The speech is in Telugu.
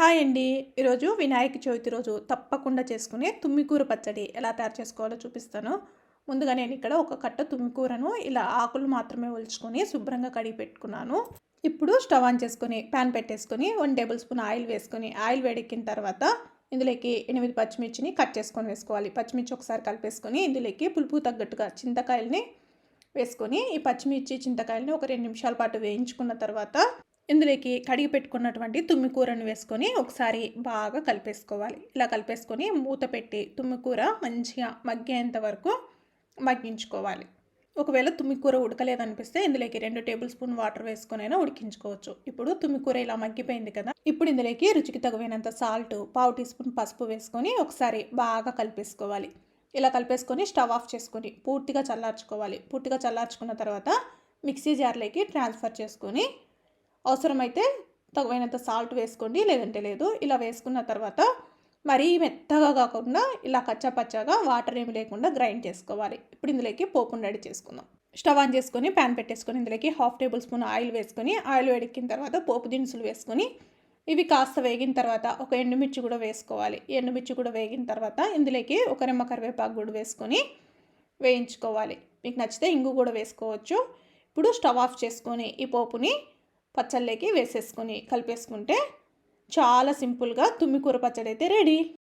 హాయ్ అండి. ఈరోజు వినాయక చవితి రోజు తప్పకుండా చేసుకునే తుమ్మికూర పచ్చడి ఎలా తయారు చేసుకోవాలో చూపిస్తాను. ముందుగా నేను ఇక్కడ ఒక కట్ట తుమ్మికూరను ఇలా ఆకులు మాత్రమే ఒలుచుకొని శుభ్రంగా కడిగి పెట్టుకున్నాను. ఇప్పుడు స్టవ్ ఆన్ చేసుకొని ప్యాన్ పెట్టేసుకొని వన్ టేబుల్ స్పూన్ ఆయిల్ వేసుకొని ఆయిల్ వేడెక్కిన తర్వాత ఇందులోకి ఎనిమిది పచ్చిమిర్చిని కట్ చేసుకొని వేసుకోవాలి. పచ్చిమిర్చి ఒకసారి కలిపేసుకొని ఇందులోకి పులుపు తగ్గట్టుగా చింతకాయల్ని వేసుకొని ఈ పచ్చిమిర్చి చింతకాయలని ఒక రెండు నిమిషాల పాటు వేయించుకున్న తర్వాత ఇందులోకి కడిగి పెట్టుకున్నటువంటి తుమ్మికూరను వేసుకొని ఒకసారి బాగా కలిపేసుకోవాలి. ఇలా కలిపేసుకొని మూత పెట్టి తుమ్మికూర మంచిగా మగ్గేంత వరకు మగ్గించుకోవాలి. ఒకవేళ తుమ్మికూర ఉడకలేదనిపిస్తే ఇందులోకి రెండు టేబుల్ స్పూన్ వాటర్ వేసుకొనైనా ఉడికించుకోవచ్చు. ఇప్పుడు తుమ్మికూర ఇలా మగ్గిపోయింది కదా ఇప్పుడు ఇందులోకి రుచికి తగినంత సాల్ట్ పావు టీ స్పూన్ పసుపు వేసుకొని ఒకసారి బాగా కలిపేసుకోవాలి. ఇలా కలిపేసుకొని స్టవ్ ఆఫ్ చేసుకొని పూర్తిగా చల్లార్చుకోవాలి. పూర్తిగా చల్లార్చుకున్న తర్వాత మిక్సీ జార్లోకి ట్రాన్స్ఫర్ చేసుకొని అవసరమైతే తగినంత సాల్ట్ వేసుకోండి లేదంటే లేదు. ఇలా వేసుకున్న తర్వాత మరీ మెత్తగా కాకుండా ఇలా కచ్చాపచ్చాగా వాటర్ ఏమి లేకుండా గ్రైండ్ చేసుకోవాలి. ఇప్పుడు ఇందులోకి పోపును రెడీ చేసుకుందాం. స్టవ్ ఆన్ చేసుకొని ప్యాన్ పెట్టేసుకొని ఇందులోకి హాఫ్ టేబుల్ స్పూన్ ఆయిల్ వేసుకొని ఆయిల్ వేడెక్కిన తర్వాత పోపు దినుసులు వేసుకొని ఇవి కాస్త వేగిన తర్వాత ఒక ఎండుమిర్చి కూడా వేసుకోవాలి. ఎండుమిర్చి కూడా వేగిన తర్వాత ఇందులోకి ఒక రెమ్మ కరివేపాకు కూడా వేసుకొని వేయించుకోవాలి. మీకు నచ్చితే ఇంగు కూడా వేసుకోవచ్చు. ఇప్పుడు స్టవ్ ఆఫ్ చేసుకొని ఈ పోపుని పచ్చళ్ళకి వేసేసుకొని కలిపేసుకుంటే చాలా సింపుల్గా తుమ్మికూర పచ్చడి అయితే రెడీ.